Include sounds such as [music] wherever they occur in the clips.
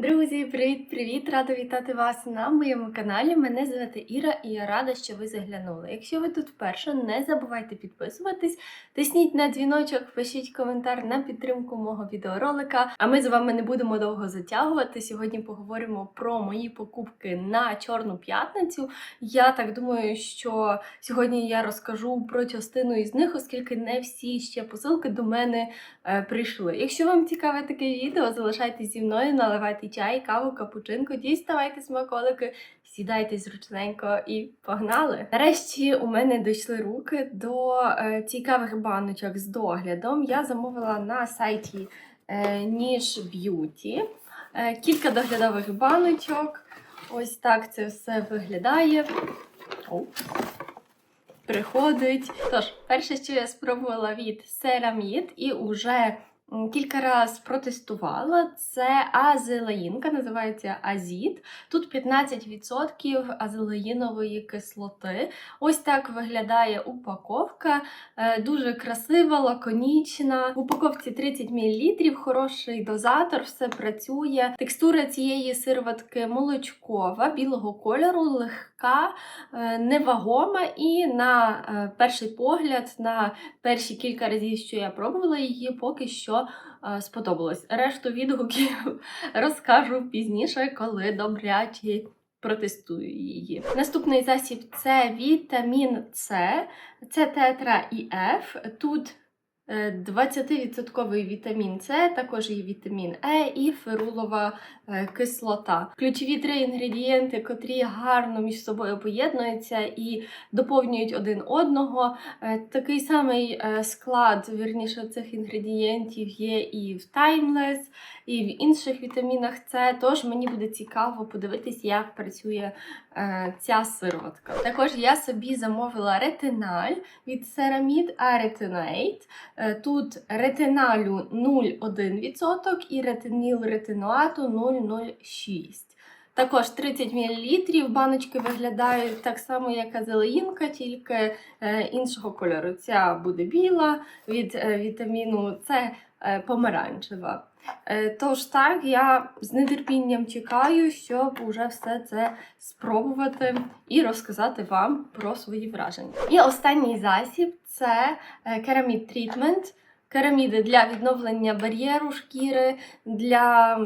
Друзі, привіт-привіт! Рада вітати вас на моєму каналі. Мене звати Іра і я рада, що ви заглянули. Якщо ви тут вперше, не забувайте підписуватись, тисніть на дзвіночок, пишіть коментар на підтримку мого відеоролика. А ми з вами не будемо довго затягувати. Сьогодні поговоримо про мої покупки на Чорну п'ятницю. Я так думаю, що сьогодні я розкажу про частину із них, оскільки не всі ще посилки до мене е, прийшли. Якщо вам цікаве таке відео, залишайтесь зі мною, наливайте чай, каву, капучинку, діставайте смаколики, сідайте зручненько і погнали. Нарешті у мене дійшли руки до е, цікавих баночок з доглядом. Я замовила на сайті е, Ніж Б'юті е, кілька доглядових баночок. Ось так це все виглядає. Оу приходить. Тож, перше, що я спробувала від Ceramid і уже м, кілька раз протестувала, це азелаїнка, називається Азіт. Тут 15% азелаїнової кислоти. Ось так виглядає упаковка. Е, Дуже красива, лаконічна. В упаковці 30 мл, хороший дозатор, все працює. Текстура цієї сироватки молочкова, білого кольору, легка, е, невагома і на е, перший погляд, на перші кілька разів, що я пробувала її, поки що е, сподобалось. Решту відгуків [laughs] розкажу пізніше, коли добряче протестую її. Наступний засіб це вітамін С, це тетра і Ф. Тут 20% вітамін С, також є вітамін Е і ферулова е, кислота. Ключові три інгредієнти, котрі гарно між собою поєднуються і доповнюють один одного. Е, Такий самий е, склад, вірніше, цих інгредієнтів є і в Timeless, і в інших вітамінах С. Тож мені буде цікаво подивитись, як працює е, ця сироватка. Також я собі замовила ретиналь від Ceramid Aretinate. Е, Тут ретиналю 0,1% і ретиніл ретиноату 0,06%. Також 30 мл. Баночки виглядають так само, як азелеїнка, тільки е, іншого кольору. Ця буде біла від е, вітаміну С помаранчева. Е, Тож так, я з нетерпінням чекаю, щоб уже все це спробувати і розказати вам про свої враження. І останній засіб це керамід трітмент. Кераміди для відновлення бар'єру шкіри, для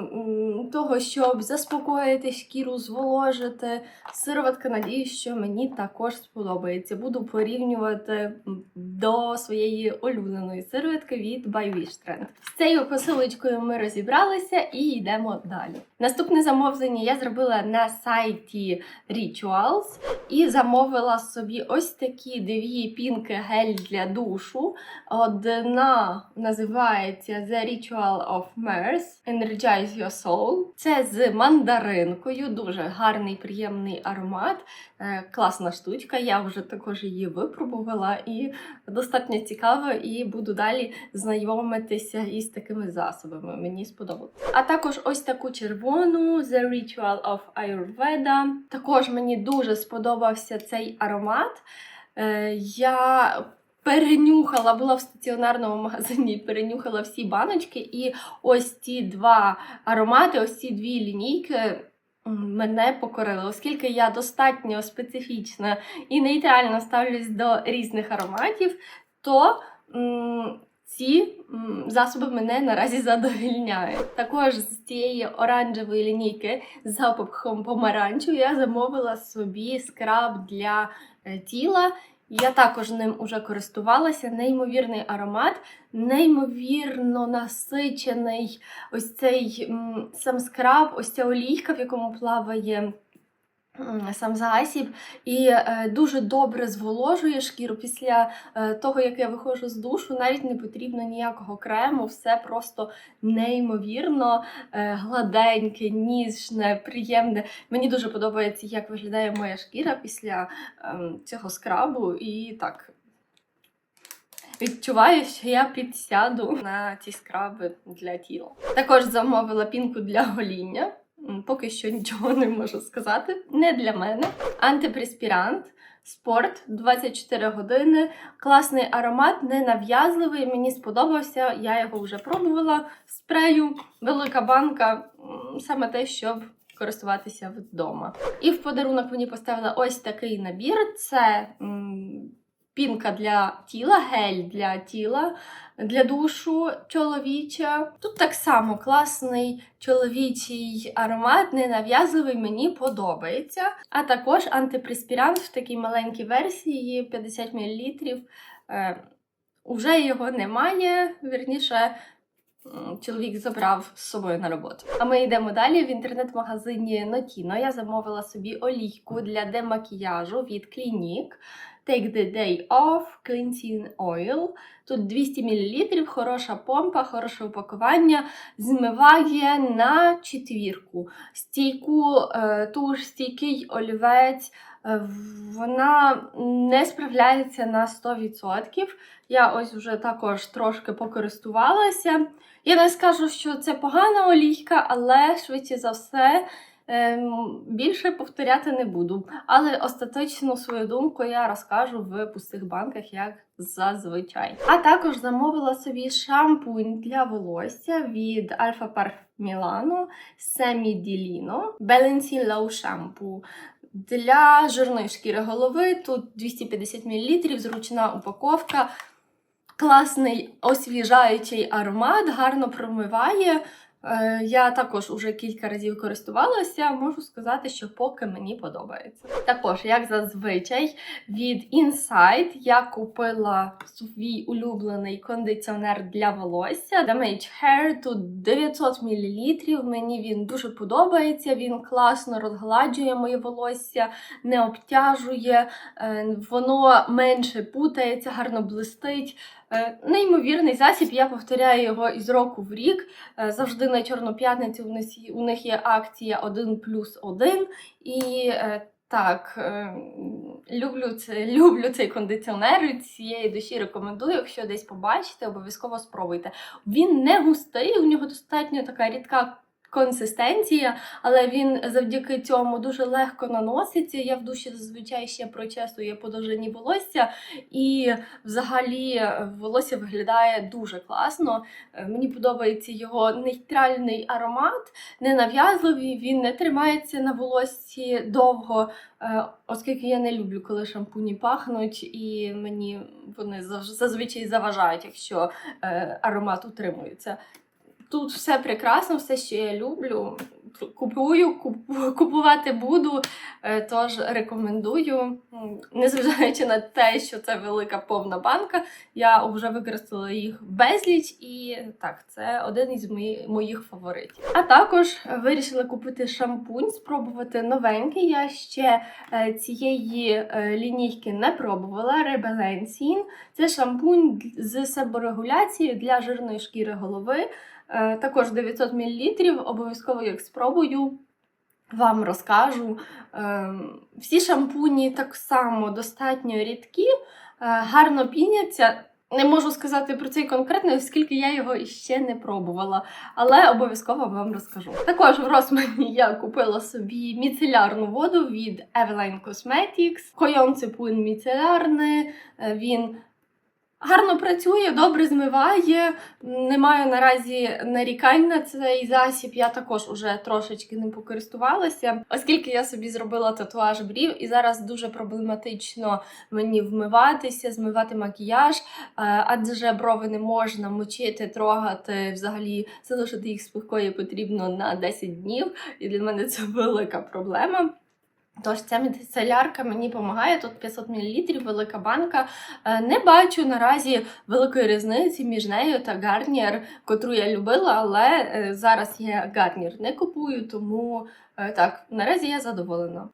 того, щоб заспокоїти шкіру, зволожити. Сироватка, надіюсь, що мені також сподобається. Буду порівнювати до своєї улюбленої сироватки від By Wish Trend. З цією посилочкою ми розібралися і йдемо далі. Наступне замовлення я зробила на сайті Rituals і замовила собі ось такі дві пінки гель для душу. Одна називається The Ritual of Mirth Energize Your Soul. Це з мандаринкою, дуже гарний, приємний аромат. Е, Класна штучка. Я вже також її випробувала і достатньо цікаво, і буду далі знайомитися із такими засобами. Мені сподобалось. А також ось таку червону The Ritual of Ayurveda. Також мені дуже сподобався цей аромат. Е, Я перенюхала, була в стаціонарному магазині, перенюхала всі баночки, і ось ці два аромати, ось ці дві лінійки. Мене покорили, оскільки я достатньо специфічна і нейтрально ставлюсь до різних ароматів, то м, ці м, засоби мене наразі задовільняють. Також з цієї оранжевої лінійки з запахом помаранчу я замовила собі скраб для е, тіла. Я також ним уже користувалася. Неймовірний аромат, неймовірно насичений ось цей сам скраб, ось ця олійка, в якому плаває. Сам засіб і е, дуже добре зволожує шкіру після е, того, як я виходжу з душу, навіть не потрібно ніякого крему, все просто неймовірно е, гладеньке, ніжне, приємне. Мені дуже подобається, як виглядає моя шкіра після ем, цього скрабу, і так. Відчуваю, що я підсяду на ці скраби для тіла. Також замовила пінку для гоління. Поки що [laughs] нічого не можу сказати. Не для мене. Антипреспірант Спорт 24 години. Класний аромат, ненав'язливий. Мені сподобався. Я його вже пробувала. Спрею, велика банка. Саме те, щоб користуватися вдома. І в подарунок мені поставили ось такий набір: це м, пінка для тіла, гель для тіла, для душу чоловіча. Тут так само класний чоловічий аромат, ненав'язливий, мені подобається. А також антипреспірант в такій маленькій версії 50 мл. Е, уже його немає, вірніше. Чоловік забрав з собою на роботу. А ми йдемо далі в інтернет-магазині Notino. Я замовила собі олійку для демакіяжу від Clinique. Take the day off cleansing oil. Тут 200 мл, хороша помпа, хороше упакування, змиває на четвірку. Стійку, е, туш, стійкий олівець, е, вона не справляється на 100%. Я ось вже також трошки покористувалася. Я не скажу, що це погана олійка, але швидше за все. Ем, Більше повторяти не буду, але остаточну свою думку я розкажу в пустих банках, як зазвичай. А також замовила собі шампунь для волосся від Alpha Parf Milano Semi Dilino Balancing Low Shampoo. Для жирної шкіри голови тут 250 мл, зручна упаковка, класний освіжаючий аромат, гарно промиває. Е, Я також уже кілька разів користувалася, можу сказати, що поки мені подобається. Також, як зазвичай, від Insight я купила свій улюблений кондиціонер для волосся Damage Hair. Тут 900 мл. Мені він дуже подобається. Він класно розгладжує моє волосся, не обтяжує, е, воно менше путається, гарно блистить. Е, Неймовірний засіб, я повторяю його із року в рік. Е, Завжди на Чорну п'ятницю у них, є акція 1 плюс 1. І е, так, люблю, це, [laughs] люблю цей кондиціонер цієї душі рекомендую. Якщо десь побачите, обов'язково спробуйте. Він не густий, у нього достатньо така рідка. Консистенція, але він завдяки цьому дуже легко наноситься. Я в душі зазвичай ще прочесую по довжині волосся, і взагалі е, волосся виглядає дуже класно. Е, Мені подобається його нейтральний аромат, ненав'язливий, він не тримається на волоссі довго, е, оскільки я не люблю, коли шампуні пахнуть, і мені вони зазвичай заважають, якщо аромат утримується. Тут все прекрасно, все, що я люблю. Купую, [laughs] купувати буду, е, тож рекомендую. Незважаючи на те, що це велика повна банка, я вже використала їх безліч, і так, це один із моїх фаворитів. А також вирішила купити шампунь, спробувати новенький. Я ще е, цієї е, лінійки не пробувала. Rebellensin. Це шампунь з себорегуляцією для жирної шкіри голови. Е, Також 900 мл. Обов'язково як спробую. Вам розкажу. Ем, Всі шампуні так само достатньо рідкі, е, гарно піняться. Не можу сказати про цей конкретний, оскільки я його іще не пробувала, але обов'язково вам розкажу. Також в Росмані я купила собі міцелярну воду від Eveline Cosmetics. Койон Ципун міцелярний. Е, Він гарно працює, добре змиває. Немає наразі нарікань на цей засіб. Я також уже трошечки ним покористувалася, оскільки я собі зробила татуаж брів, і зараз дуже проблематично мені вмиватися, змивати макіяж, е, адже брови не можна мочити, трогати, взагалі залишити їх спокою потрібно на 10 днів. І для мене це [laughs] велика проблема. Тож ця міцелярка мені допомагає. Тут 500 мл, велика банка. Е, Не бачу наразі великої різниці між нею та Гарнієр, котру я любила, але е, зараз я Гарнієр не купую, тому е, так, наразі я задоволена.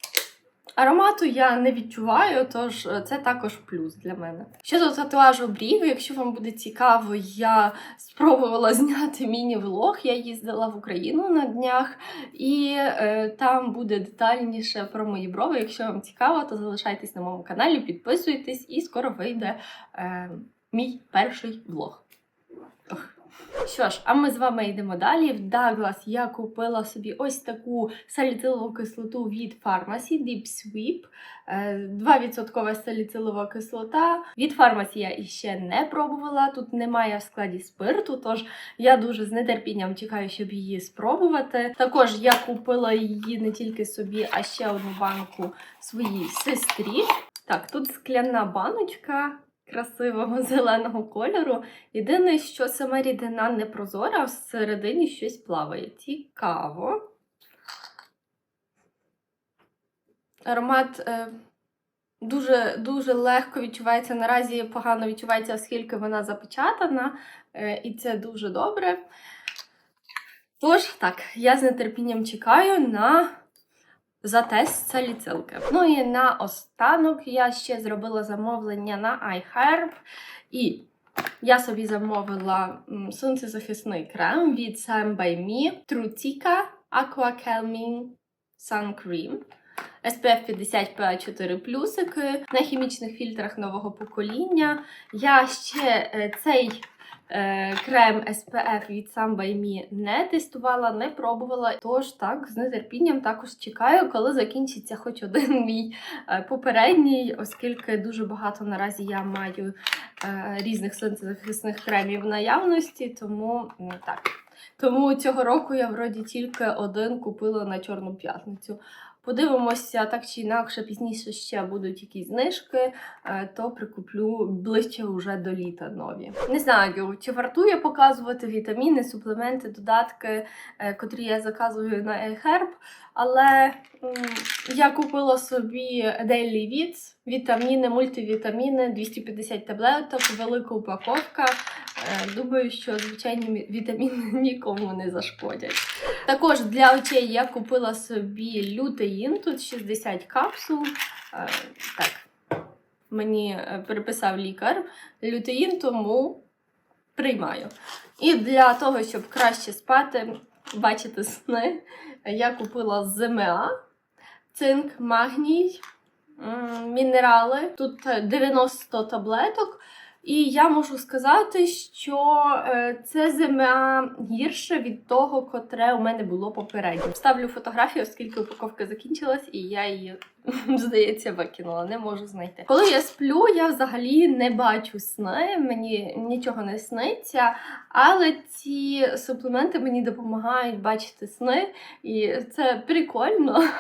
Аромату я не відчуваю, тож е, це також плюс для мене. Щодо татуажу брів, якщо вам буде цікаво, я спробувала [laughs] зняти міні-влог. Я їздила в Україну на днях, і е, там буде детальніше про мої брови. Якщо вам цікаво, то залишайтесь на моєму каналі, підписуйтесь, і скоро вийде е, мій перший влог. Що ж, а ми з вами йдемо далі. В Douglas я купила собі ось таку саліцилову кислоту від Pharmacy Deep Sweep. Е, 2% саліцилова кислота. Від Pharmacy я іще не пробувала. Тут немає в складі спирту, тож я дуже з нетерпінням чекаю, щоб її спробувати. Також я купила її не тільки собі, а ще одну банку своїй сестрі. Так, тут скляна баночка красивого [laughs] зеленого кольору. Єдине, що сама рідина не прозора, а всередині щось плаває. Цікаво. Аромат е, дуже, дуже легко відчувається. Наразі погано відчувається, оскільки вона запечатана, е, і це дуже добре. Тож, так, я з нетерпінням чекаю на за тест саліцилки. Ну і на останок я ще зробила замовлення на iHerb. І я собі замовила сонцезахисний крем від Sam by Me Trutica Aqua Calming Sun Cream. SPF 50 PA4 плюсики на хімічних фільтрах нового покоління. Я ще е, цей е, крем SPF від Sam by Me не тестувала, не пробувала. Тож так, з нетерпінням також чекаю, коли закінчиться хоч один мій е, попередній, оскільки дуже багато наразі я маю різних сонцезахисних кремів в наявності, тому так. Тому цього року я вроді тільки один купила на Чорну п'ятницю. Подивимося, так чи інакше, пізніше ще будуть якісь знижки, е, то прикуплю ближче вже до літа нові. Не знаю, чи вартує показувати вітаміни, суплементи, додатки, е, котрі я заказую на iHerb, але я купила собі Daily Vids, вітаміни, мультивітаміни, 250 таблеток, велика упаковка. Е, Думаю, що звичайні вітаміни [laughs] нікому не зашкодять. Також для очей я купила собі лютеїн, тут 60 капсул. Е, Так, мені е, переписав лікар лютеїн, тому приймаю. І для того, щоб краще спати, бачити сни, я купила ЗМА, цинк, магній, мінерали. Тут е, 90 таблеток. І я можу сказати, що е, це зима гірше від того, котре у мене було попередньо. Ставлю фотографію, оскільки упаковка закінчилась, і я її, [laughs] здається, викинула, не можу знайти. Коли я сплю, я взагалі не бачу сни, мені нічого не сниться, але ці суплементи мені допомагають бачити сни, і це прикольно. [laughs]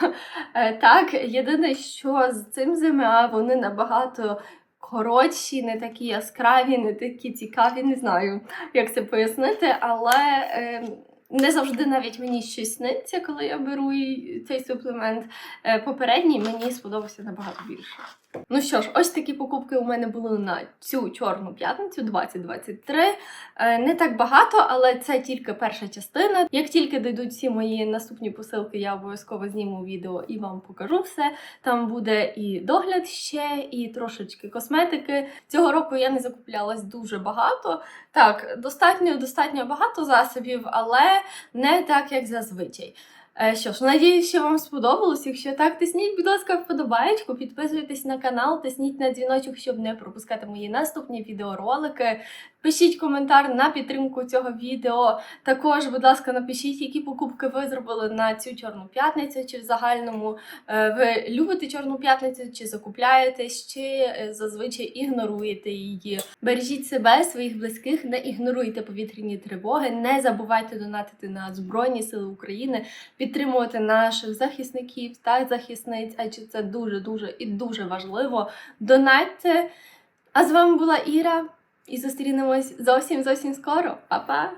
Е, Так, єдине, що з цим зима вони набагато коротші, не такі яскраві, не такі цікаві. Не знаю, як це пояснити, але е, не завжди навіть мені щось сниться, коли я беру цей суплемент. Е, попередній мені сподобався набагато більше. Ну що ж, ось такі покупки у мене були на цю чорну п'ятницю 2023. Е, Не так багато, але це тільки перша частина. Як тільки дійдуть всі мої наступні посилки, я обов'язково зніму відео і вам покажу все. Там буде і догляд ще, і трошечки косметики. Цього року я не закуплялась дуже багато. Так, достатньо, достатньо багато засобів, але не так, як зазвичай. Е, Що ж, надіюсь, що вам сподобалось. Якщо так, тисніть, будь ласка, вподобаєчку, підписуйтесь на канал, тисніть на дзвіночок, щоб не пропускати мої наступні відеоролики. Пишіть коментар на підтримку цього відео. Також, будь ласка, напишіть, які покупки ви зробили на цю чорну п'ятницю, чи в загальному е, ви любите чорну п'ятницю, чи закупляєтесь, чи е, зазвичай ігноруєте її. Бережіть себе, своїх близьких, не ігноруйте повітряні тривоги, не забувайте донатити на Збройні Сили України, підтримувати наших захисників та захисниць, адже це дуже дуже і дуже важливо. Донатьте. А з вами була Іра. І зустрінемось зовсім зовсім скоро. Па-па!